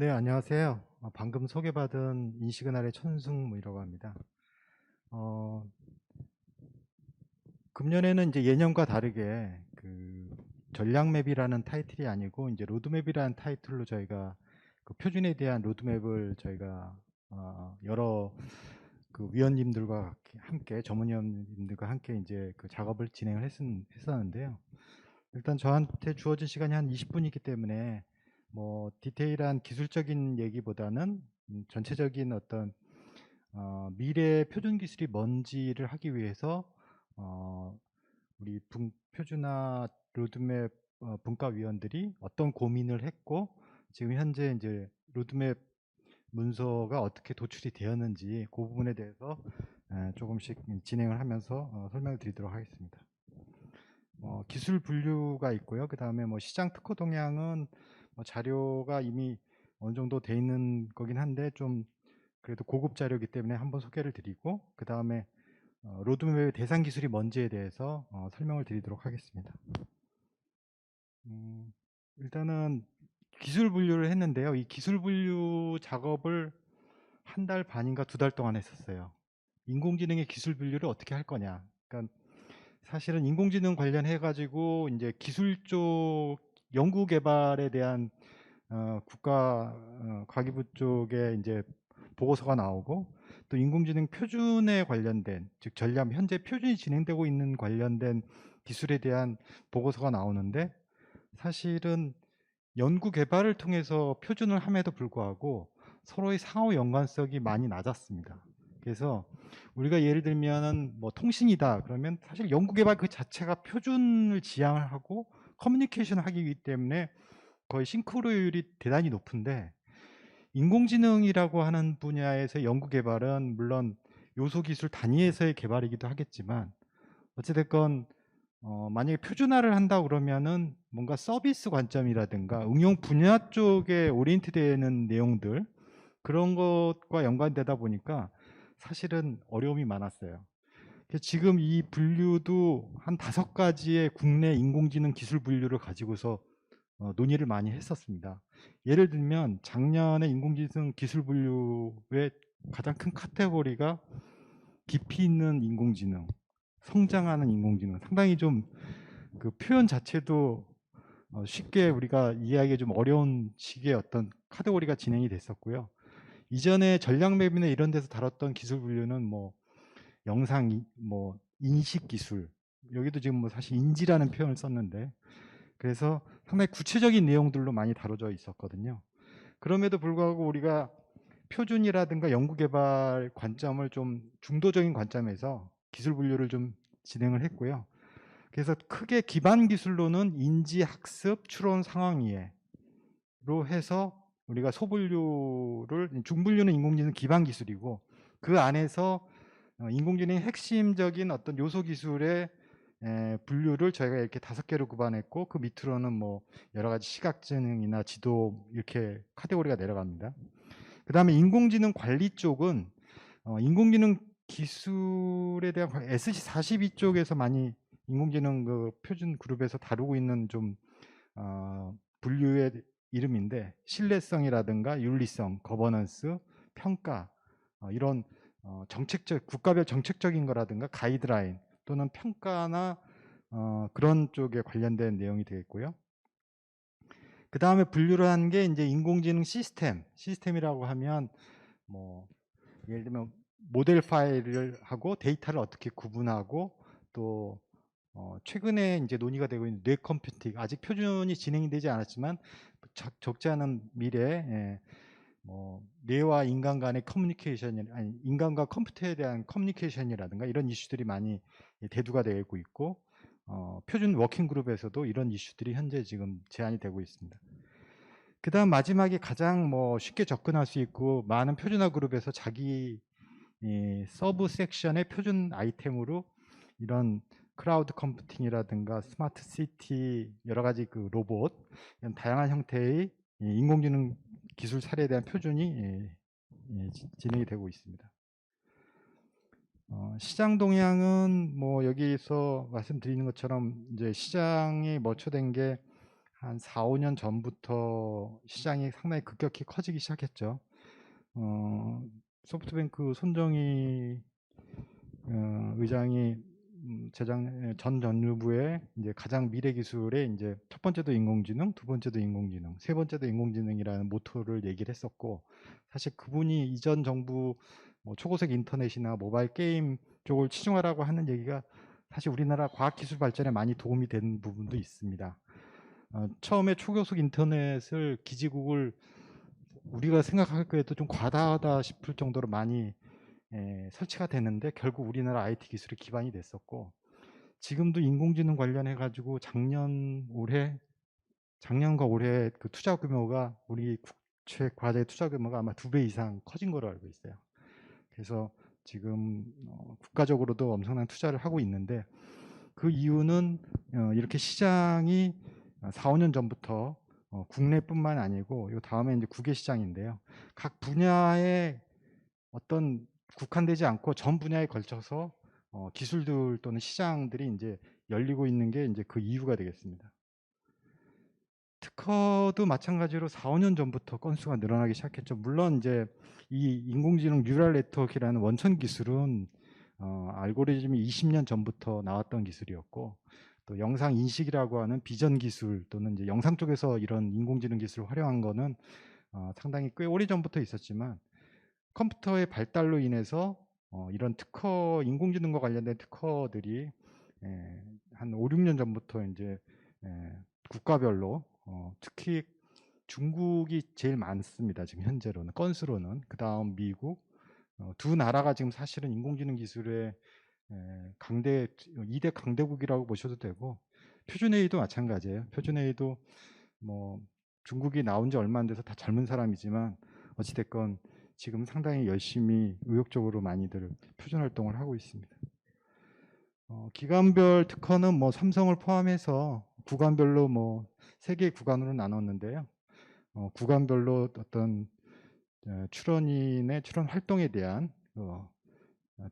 네, 안녕하세요. 어, 방금 소개받은 인시그널의 천승무이라고 합니다. 어, 금년에는 이제 예년과 다르게 그 전략맵이라는 타이틀이 아니고 이제 로드맵이라는 타이틀로 저희가 그 표준에 대한 로드맵을 저희가 어, 여러 그 위원님들과 함께 전문위원님들과 함께 이제 그 작업을 진행을 했, 했었는데요. 일단 저한테 주어진 시간이 한 20분이기 때문에 뭐 디테일한 기술적인 얘기보다는 음, 전체적인 어떤 어, 미래 표준 기술이 뭔지를 하기 위해서 어, 우리 분, 표준화 로드맵 어, 분과위원들이 어떤 고민을 했고 지금 현재 이제 로드맵 문서가 어떻게 도출이 되었는지 그 부분에 대해서 에, 조금씩 진행을 하면서 어, 설명을 드리도록 하겠습니다. 어, 기술 분류가 있고요. 그 다음에 뭐 시장 특허 동향은 뭐 자료가 이미 어느 정도 돼 있는 거긴 한데 좀 그래도 고급 자료이기 때문에 한번 소개를 드리고 그 다음에 어, 로드맵의 대상 기술이 뭔지에 대해서 어, 설명을 드리도록 하겠습니다. 음, 일단은 기술 분류를 했는데요. 이 기술 분류 작업을 한 달 반인가 두 달 동안 했었어요. 인공지능의 기술 분류를 어떻게 할 거냐. 그러니까 사실은 인공지능 관련해 가지고 이제 기술 쪽 연구 개발에 대한 어, 국가 어, 과기부 쪽에 이제 보고서가 나오고 또 인공지능 표준에 관련된 즉 전략 현재 표준이 진행되고 있는 관련된 기술에 대한 보고서가 나오는데 사실은 연구 개발을 통해서 표준을 함에도 불구하고 서로의 상호 연관성이 많이 낮았습니다. 그래서 우리가 예를 들면은 뭐 통신이다 그러면 사실 연구 개발 그 자체가 표준을 지향을 하고 커뮤니케이션을 하기 때문에 거의 싱크로율이 대단히 높은데 인공지능이라고 하는 분야에서 연구 개발은 물론 요소 기술 단위에서의 개발이기도 하겠지만 어찌됐건 어, 만약에 표준화를 한다 그러면은 뭔가 서비스 관점이라든가 응용 분야 쪽에 오리엔트 되는 내용들 그런 것과 연관되다 보니까 사실은 어려움이 많았어요. 지금 이 분류도 한 다섯 가지의 국내 인공지능 기술 분류를 가지고서 어, 논의를 많이 했었습니다. 예를 들면 작년에 인공지능 기술 분류의 가장 큰 카테고리가 깊이 있는 인공지능, 성장하는 인공지능. 상당히 좀 그 표현 자체도 어, 쉽게 우리가 이해하기 좀 어려운 식의 어떤 카테고리가 진행이 됐었고요. 이전에 전략맵이나 이런 데서 다뤘던 기술 분류는 뭐 영상 뭐 인식 기술 여기도 지금 뭐 사실 인지라는 표현을 썼는데 그래서 상당히 구체적인 내용들로 많이 다뤄져 있었거든요. 그럼에도 불구하고 우리가 표준이라든가 연구개발 관점을 좀 중도적인 관점에서 기술 분류를 좀 진행을 했고요. 그래서 크게 기반 기술로는 인지, 학습, 추론, 상황 이해로 해서 우리가 소분류를 중분류는 인공지능 기반 기술이고 그 안에서 어, 인공지능의 핵심적인 어떤 요소 기술의 분류를 저희가 이렇게 다섯 개로 구분했고 그 밑으로는 뭐 여러 가지 시각지능이나 지도 이렇게 카테고리가 내려갑니다. 그 다음에 인공지능 관리 쪽은 어, 인공지능 기술에 대한 SC42 쪽에서 많이 인공지능 그 표준 그룹에서 다루고 있는 좀 어, 분류의 이름인데 신뢰성이라든가 윤리성, 거버넌스, 평가 어, 이런 어, 정책적 국가별 정책적인 거라든가 가이드라인 또는 평가나 어, 그런 쪽에 관련된 내용이 되겠고요. 그 다음에 분류를 한 게 이제 인공지능 시스템 시스템이라고 하면 뭐 예를 들면 모델 파일을 하고 데이터를 어떻게 구분하고 또 어, 최근에 이제 논의가 되고 있는 뇌 컴퓨팅 아직 표준이 진행이 되지 않았지만 적 지 않은 미래에 예, 뭐 뇌와 인간 간의 커뮤니케이션 아니 인간과 컴퓨터에 대한 커뮤니케이션이라든가 이런 이슈들이 많이 대두가 되고 있고 어, 표준 워킹 그룹에서도 이런 이슈들이 현재 지금 제안이 되고 있습니다. 그 다음 마지막에 가장 뭐 쉽게 접근할 수 있고 많은 표준화 그룹에서 자기 이 서브 섹션의 표준 아이템으로 이런 크라우드 컴퓨팅이라든가 스마트 시티 여러 가지 그 로봇 이런 다양한 형태의 인공지능 기술 사례에 대한 표준이 예, 예, 진행이 되고 있습니다. 어, 시장 동향은 뭐 여기서 말씀드리는 것처럼 이제 시장이 머초된 게 한 4, 5년 전부터 시장이 상당히 급격히 커지기 시작했죠. 어, 소프트뱅크 손정희 어, 의장이 음, 재작 전 전유부의 이제 가장 미래 기술의 이제 첫 번째도 인공지능, 두 번째도 인공지능, 세 번째도 인공지능이라는 모토를 얘기를 했었고 사실 그분이 이전 정부 뭐 초고속 인터넷이나 모바일 게임 쪽을 치중하라고 하는 얘기가 사실 우리나라 과학기술 발전에 많이 도움이 된 부분도 있습니다. 어, 처음에 초고속 인터넷을 기지국을 우리가 생각할 거에도 좀 과다하다 싶을 정도로 많이 예, 설치가 되는데 결국 우리나라 IT 기술이 기반이 됐었고 지금도 인공지능 관련해 가지고 작년 올해 작년과 올해 그 투자 규모가 우리 국채 과제 투자 규모가 아마 두 배 이상 커진 걸로 알고 있어요. 그래서 지금 어, 국가적으로도 엄청난 투자를 하고 있는데 그 이유는 어, 이렇게 시장이 4, 5년 전부터 어, 국내뿐만 아니고 요 다음에 이제 국외 시장인데요. 각 분야의 어떤 국한되지 않고 전 분야에 걸쳐서 어, 기술들 또는 시장들이 이제 열리고 있는 게 이제 그 이유가 되겠습니다. 특허도 마찬가지로 4, 5년 전부터 건수가 늘어나기 시작했죠. 물론 이제 이 인공지능 뉴럴 네트워크라는 원천 기술은 어, 알고리즘이 20년 전부터 나왔던 기술이었고 또 영상 인식이라고 하는 비전 기술 또는 이제 영상 쪽에서 이런 인공지능 기술을 활용한 거는 어, 상당히 꽤 오래 전부터 있었지만 컴퓨터의 발달로 인해서 어, 이런 특허 인공지능과 관련된 특허들이 예, 한 5, 6년 전부터 이제 예, 국가별로 어, 특히 중국이 제일 많습니다. 지금 현재로는 건수로는 그 다음 미국 어, 두 나라가 지금 사실은 인공지능 기술의 에, 강대 2대 강대국이라고 보셔도 되고 표준AI도 마찬가지예요. 표준AI도 뭐 중국이 나온 지 얼마 안 돼서 다 젊은 사람이지만 어찌됐건 지금 상당히 열심히 의욕적으로 많이들 표준 활동을 하고 있습니다. 어, 기관별 특허는 뭐 삼성을 포함해서 구간별로 뭐 세 개의 구간으로 나눴는데요. 어, 구간별로 어떤 어, 출원인의 출원 활동에 대한 어,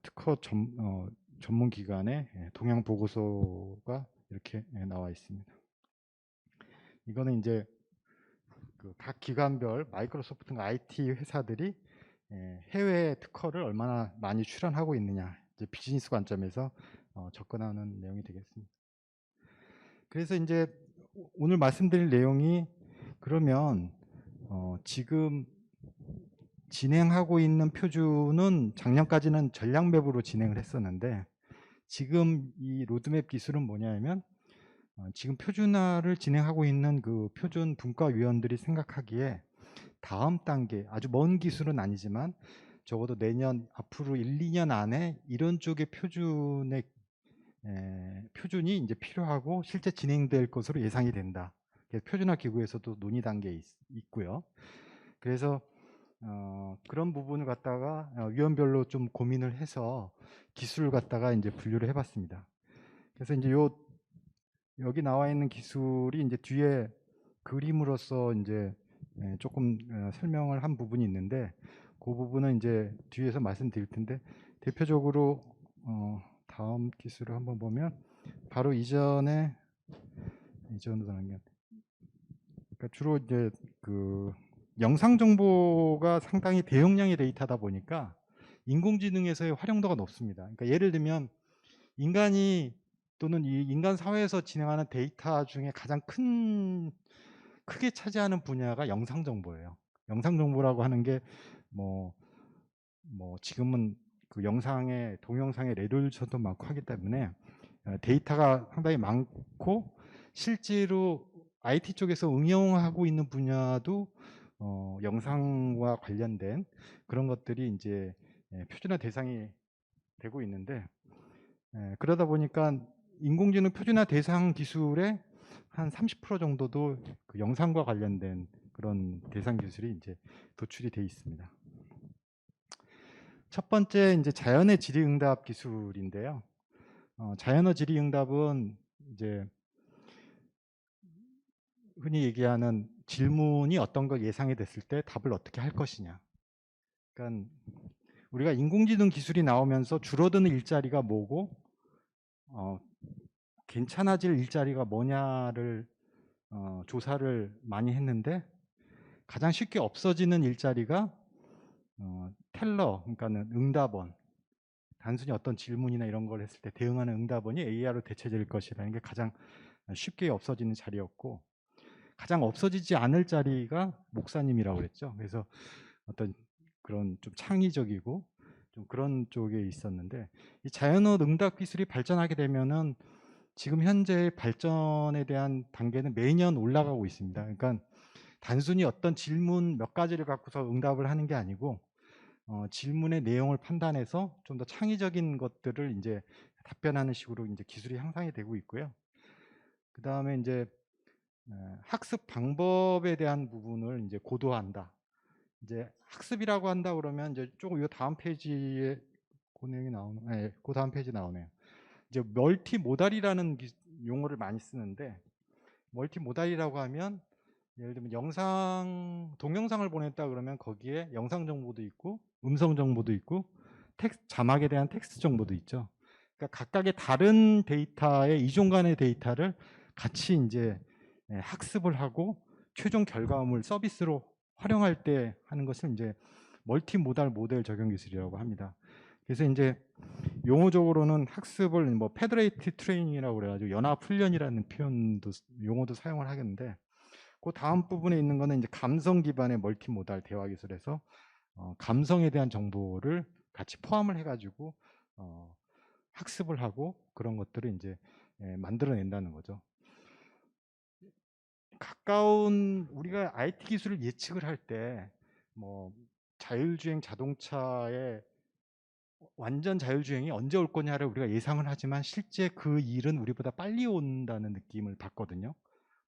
특허 전, 어, 전문 기관의 예, 동향 보고서가 이렇게 예, 나와 있습니다. 이거는 이제 그 각 기관별 마이크로소프트나 IT 회사들이 예, 해외 특허를 얼마나 많이 출원하고 있느냐 이제 비즈니스 관점에서 어, 접근하는 내용이 되겠습니다. 그래서 이제 오늘 말씀드릴 내용이 그러면 어, 지금 진행하고 있는 표준은 작년까지는 전략 맵으로 진행을 했었는데 지금 이 로드맵 기술은 뭐냐면 어, 지금 표준화를 진행하고 있는 그 표준 분과위원들이 생각하기에 다음 단계 아주 먼 기술은 아니지만 적어도 내년 앞으로 1, 2년 안에 이런 쪽의 표준의 에, 표준이 이제 필요하고 실제 진행될 것으로 예상이 된다. 표준화 기구에서도 논의 단계에 있, 있고요. 그래서 어, 그런 부분을 갖다가 어, 위원별로 좀 고민을 해서 기술을 갖다가 이제 분류를 해봤습니다. 그래서 이제 요 여기 나와 있는 기술이 이제 뒤에 그림으로서 이제 예, 조금 어, 설명을 한 부분이 있는데 그 부분은 이제 뒤에서 말씀드릴 텐데 대표적으로 어, 다음 기술을 한번 보면 바로 이전에 이전으로 나면 그러니까 주로 이제 그 영상 정보가 상당히 대용량의 데이터다 보니까 인공지능에서의 활용도가 높습니다. 그러니까 예를 들면 인간이 또는 이 인간 사회에서 진행하는 데이터 중에 가장 큰 크게 차지하는 분야가 영상 정보예요. 영상 정보라고 하는 게 뭐뭐 지금은 그 영상의 동영상의 레졸루션도 많고 하기 때문에 어, 데이터가 상당히 많고 실제로 IT 쪽에서 응용하고 있는 분야도 어, 영상과 관련된 그런 것들이 이제 예, 표준화 대상이 되고 있는데 예, 그러다 보니까 인공지능 표준화 대상 기술의 한 30% 정도도 그 영상과 관련된 그런 대상 기술이 이제 도출이 돼 있습니다. 첫 번째 이제 자연의 질의응답 기술인데요. 어, 자연어 질의응답은 이제 흔히 얘기하는 질문이 어떤 걸 예상이 됐을 때 답을 어떻게 할 것이냐. 그러니까 우리가 인공지능 기술이 나오면서 줄어드는 일자리가 뭐고 어, 괜찮아질 일자리가 뭐냐를 어, 조사를 많이 했는데 가장 쉽게 없어지는 일자리가 어, 텔러, 그러니까는 응답원. 단순히 어떤 질문이나 이런 걸 했을 때 대응하는 응답원이 AI로 대체될 것이라는 게 가장 쉽게 없어지는 자리였고 가장 없어지지 않을 자리가 목사님이라고 그랬죠. 그래서 어떤 그런 좀 창의적이고 좀 그런 쪽에 있었는데 이 자연어 응답 기술이 발전하게 되면은 지금 현재의 발전에 대한 단계는 매년 올라가고 있습니다. 그러니까 단순히 어떤 질문 몇 가지를 갖고서 응답을 하는 게 아니고 어, 질문의 내용을 판단해서 좀 더 창의적인 것들을 이제 답변하는 식으로 이제 기술이 향상이 되고 있고요. 그 다음에 이제 에, 학습 방법에 대한 부분을 이제 고도화한다. 이제 학습이라고 한다 그러면 이제 조금 이 다음 페이지에 그 내용이 나오는, 네, 그 다음 페이지 나오네요. 이제 멀티 모달이라는 기- 용어를 많이 쓰는데 멀티 모달이라고 하면 예를 들면 영상 동영상을 보냈다 그러면 거기에 영상 정보도 있고 음성 정보도 있고 텍스 자막에 대한 텍스트 정보도 있죠. 그러니까 각각의 다른 데이터의 이종 간의 데이터를 같이 이제 예, 학습을 하고 최종 결과물 서비스로 활용할 때 하는 것을 이제 멀티 모달 모델 적용 기술이라고 합니다. 그래서 이제 용어적으로는 학습을 뭐 페더레이트 트레이닝이라고 그래가지고 연합 훈련이라는 표현도 용어도 사용을 하겠는데 그 다음 부분에 있는 거는 이제 감성 기반의 멀티 모달 대화 기술에서 어, 감성에 대한 정보를 같이 포함을 해가지고 어, 학습을 하고 그런 것들을 이제 예, 만들어낸다는 거죠. 가까운 우리가 IT 기술을 예측을 할 때 뭐 자율주행 자동차의 완전 자율주행이 언제 올 거냐를 우리가 예상을 하지만 실제 그 일은 우리보다 빨리 온다는 느낌을 받거든요.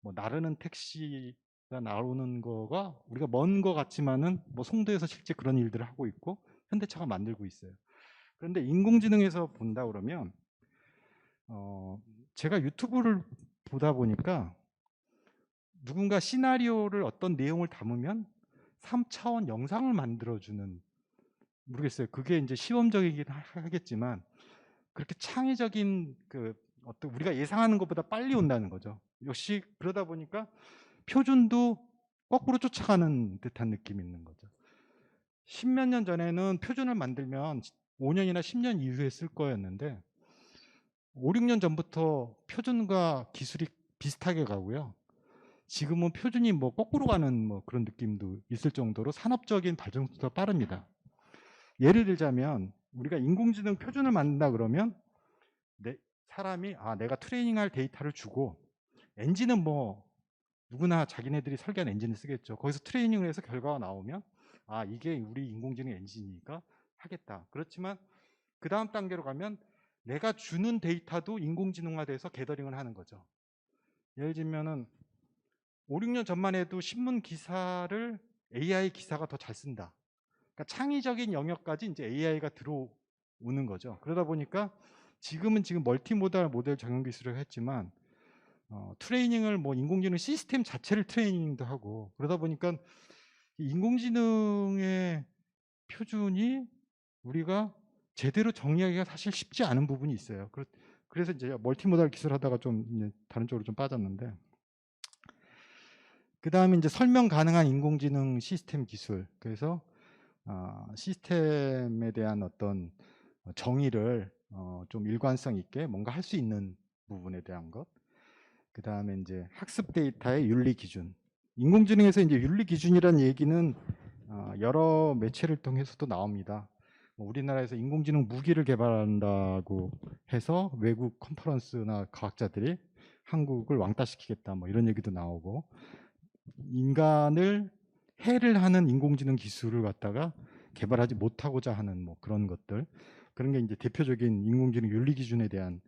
뭐 나르는 택시가 나오는 거가 우리가 먼 거 같지만은 뭐 송도에서 실제 그런 일들을 하고 있고 현대차가 만들고 있어요. 그런데 인공지능에서 본다 그러면 어 제가 유튜브를 보다 보니까 누군가 시나리오를 어떤 내용을 담으면 3차원 영상을 만들어주는 모르겠어요. 그게 이제 시험적이긴 하- 하겠지만 그렇게 창의적인 그 어떤 우리가 예상하는 것보다 빨리 온다는 거죠. 역시 그러다 보니까 표준도 거꾸로 쫓아가는 듯한 느낌이 있는 거죠. 십몇 년 전에는 표준을 만들면 5년이나 10년 이후에 쓸 거였는데 5, 6년 전부터 표준과 기술이 비슷하게 가고요. 지금은 표준이 뭐 거꾸로 가는 뭐 그런 느낌도 있을 정도로 산업적인 발전 속도가 빠릅니다. 예를 들자면 우리가 인공지능 표준을 만든다 그러면 내 사람이 아 내가 트레이닝할 데이터를 주고 엔진은 뭐 누구나 자기네들이 설계한 엔진을 쓰겠죠. 거기서 트레이닝을 해서 결과가 나오면 아 이게 우리 인공지능 엔진이니까 하겠다. 그렇지만 그 다음 단계로 가면 내가 주는 데이터도 인공지능화돼서 게더링을 하는 거죠. 예를 들면은 5, 6년 전만 해도 신문 기사를 AI 기사가 더 잘 쓴다. 그러니까 창의적인 영역까지 이제 AI가 들어오는 거죠. 그러다 보니까 지금은 지금 멀티모달 모델 적용 기술을 했지만 어, 트레이닝을 뭐 인공지능 시스템 자체를 트레이닝도 하고 그러다 보니까 이 인공지능의 표준이 우리가 제대로 정리하기가 사실 쉽지 않은 부분이 있어요. 그래- 그래서 이제 멀티모달 기술 하다가 좀 다른 쪽으로 좀 빠졌는데 그 다음에 이제 설명 가능한 인공지능 시스템 기술. 그래서 어, 시스템에 대한 어떤 정의를 어, 좀 일관성 있게 뭔가 할 수 있는 부분에 대한 것. 그 다음에 이제 학습 데이터의 윤리 기준. 인공지능에서 이제 윤리 기준이라는 얘기는 어, 여러 매체를 통해서도 나옵니다. 뭐 우리나라에서 인공지능 무기를 개발한다고 해서 외국 컨퍼런스나 과학자들이 한국을 왕따시키겠다 뭐 이런 얘기도 나오고 인간을 해를 하는 인공지능 기술을 갖다가 개발하지 못하고자 하는 뭐 그런 것들 그런 게 이제 대표적인 인공지능 윤리 기준에 대한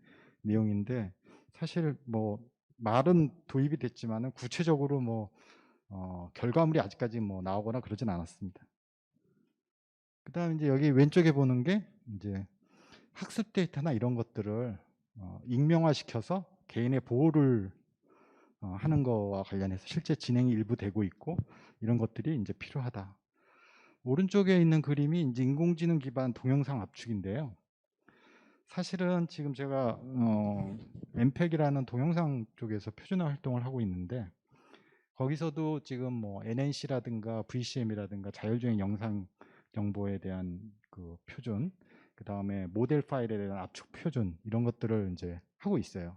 내용인데 사실 뭐 말은 도입이 됐지만은 구체적으로 뭐 어, 결과물이 아직까지 뭐 나오거나 그러진 않았습니다. 그다음 이제 여기 왼쪽에 보는 게 이제 학습 데이터나 이런 것들을 어, 익명화시켜서 개인의 보호를 어, 하는 거와 관련해서 실제 진행이 일부 되고 있고 이런 것들이 이제 필요하다. 오른쪽에 있는 그림이 이제 인공지능 기반 동영상 압축인데요. 사실은 지금 제가 어, 엠팩이라는 동영상 쪽에서 표준화 활동을 하고 있는데 거기서도 지금 뭐 NNC라든가 VCM이라든가 자율주행 영상 정보에 대한 그 표준, 그 다음에 모델 파일에 대한 압축 표준 이런 것들을 이제 하고 있어요.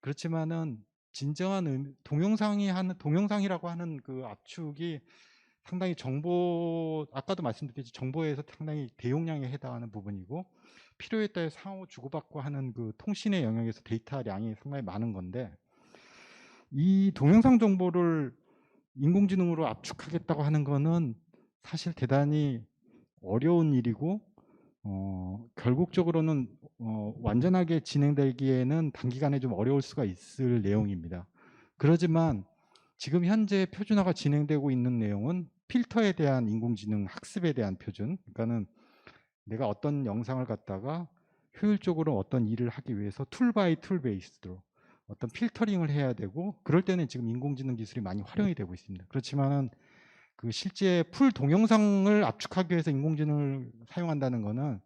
그렇지만은 진정한 의미- 동영상이 하는 동영상이라고 하는 그 압축이 상당히 정보 아까도 말씀드렸듯이 정보에서 상당히 대용량에 해당하는 부분이고 필요에 따라 상호 주고받고 하는 그 통신의 영역에서 데이터량이 상당히 많은 건데 이 동영상 정보를 인공지능으로 압축하겠다고 하는 거는 사실 대단히 어려운 일이고 어, 결국적으로는 어, 완전하게 진행되기에는 단기간에 좀 어려울 수가 있을 내용입니다. 그러지만 지금 현재 표준화가 진행되고 있는 내용은 필터에 대한 인공지능 학습에 대한 표준. 그러니까는 내가 어떤 영상을 갖다가 효율적으로 어떤 일을 하기 위해서 툴 바이 툴 베이스로 어떤 필터링을 해야 되고 그럴 때는 지금 인공지능 기술이 많이 활용이 되고 있습니다. 그렇지만은 그 실제 풀 동영상을 압축하기 위해서 인공지능을 사용한다는 거는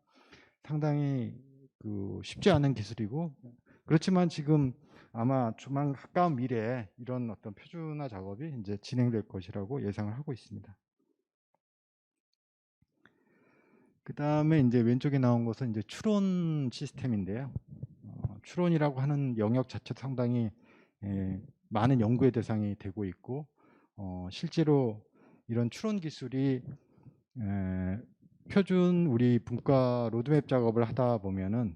상당히 그 쉽지 않은 기술이고 그렇지만 지금 아마 조만 가까운 미래에 이런 어떤 표준화 작업이 이제 진행될 것이라고 예상을 하고 있습니다. 그 다음에 이제 왼쪽에 나온 것은 이제 추론 시스템인데요. 어, 추론이라고 하는 영역 자체도 상당히 예, 많은 연구의 대상이 되고 있고 어, 실제로 이런 추론 기술이 에, 표준 우리 분과 로드맵 작업을 하다 보면은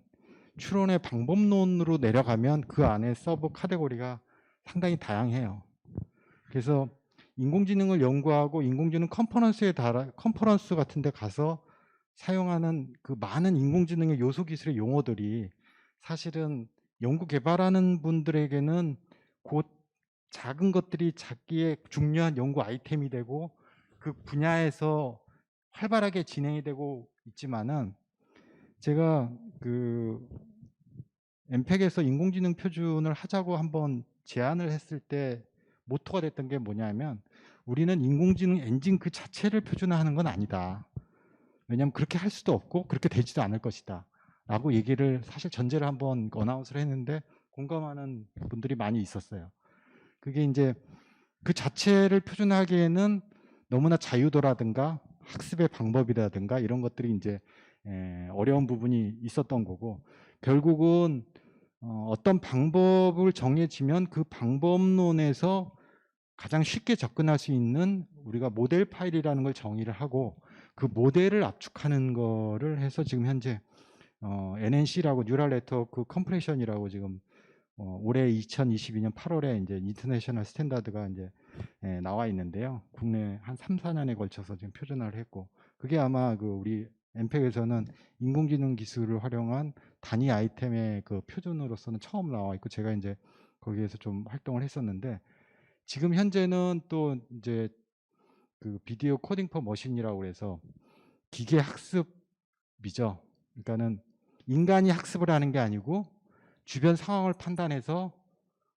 추론의 방법론으로 내려가면 그 안에 서브 카테고리가 상당히 다양해요. 그래서 인공지능을 연구하고 인공지능 컨퍼런스에 달아 컨퍼런스 같은 데 가서 사용하는 그 많은 인공지능의 요소 기술의 용어들이 사실은 연구 개발하는 분들에게는 곧 작은 것들이 자기의 중요한 연구 아이템이 되고 그 분야에서 활발하게 진행이 되고 있지만은 제가 그 엠팩에서 인공지능 표준을 하자고 한번 제안을 했을 때 모토가 됐던 게 뭐냐면 우리는 인공지능 엔진 그 자체를 표준화하는 건 아니다. 왜냐하면 그렇게 할 수도 없고 그렇게 되지도 않을 것이다. 라고 얘기를 사실 전제를 한번 어나운스를 했는데 공감하는 분들이 많이 있었어요. 그게 이제 그 자체를 표준화하기에는 너무나 자유도라든가 학습의 방법이라든가 이런 것들이 이제 에, 어려운 부분이 있었던 거고 결국은 어, 어떤 방법을 정해지면 그 방법론에서 가장 쉽게 접근할 수 있는 우리가 모델 파일이라는 걸 정의를 하고 그 모델을 압축하는 거를 해서 지금 현재 어, NNC라고 뉴럴 네트워크 컴프레션이라고 지금 어, 올해 2022년 8월에 이제 인터내셔널 스탠다드가 이제 예, 나와 있는데요. 국내 한 3, 4년에 걸쳐서 지금 표준화를 했고 그게 아마 그 우리 엠팩에서는 인공지능 기술을 활용한 단위 아이템의 그 표준으로서는 처음 나와 있고 제가 이제 거기에서 좀 활동을 했었는데 지금 현재는 또 이제 그 비디오 코딩 퍼 머신이라고 해서 기계 학습이죠. 그러니까는 인간이 학습을 하는 게 아니고 주변 상황을 판단해서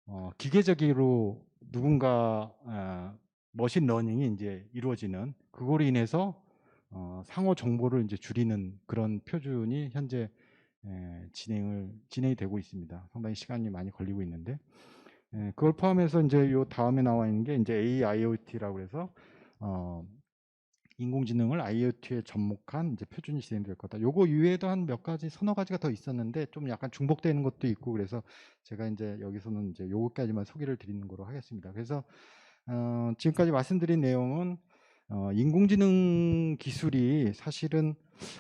어, 기계적으로 누군가 어, 머신 러닝이 이제 이루어지는 그거로 인해서 어, 상호 정보를 이제 줄이는 그런 표준이 현재 에, 진행을 진행이 되고 있습니다. 상당히 시간이 많이 걸리고 있는데 에, 그걸 포함해서 이제 요 다음에 나와 있는 게 이제 AIoT라고 해서 어, 인공지능을 IoT에 접목한 이제 표준이 진행될 거다. 요거 이외에도 한 몇 가지 서너 가지가 더 있었는데 좀 약간 중복되는 것도 있고 그래서 제가 이제 여기서는 이제 요거까지만 소개를 드리는 거로 하겠습니다. 그래서 어, 지금까지 말씀드린 내용은 어, 인공지능 기술이 사실은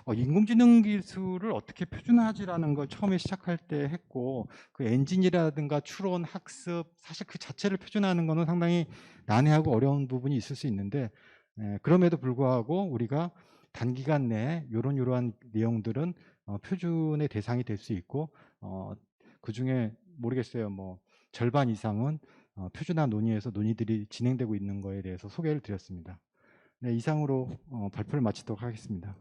어, 인공지능 기술을 어떻게 표준화하지라는 걸 처음에 시작할 때 했고 그 엔진이라든가 추론, 학습 사실 그 자체를 표준화하는 거는 상당히 난해하고 어려운 부분이 있을 수 있는데 에, 그럼에도 불구하고 우리가 단기간 내에 이런 이러한 내용들은 어, 표준의 대상이 될 수 있고 어, 그 중에 모르겠어요 뭐 절반 이상은 어, 표준화 논의에서 논의들이 진행되고 있는 거에 대해서 소개를 드렸습니다. 네, 이상으로 어, 발표를 마치도록 하겠습니다.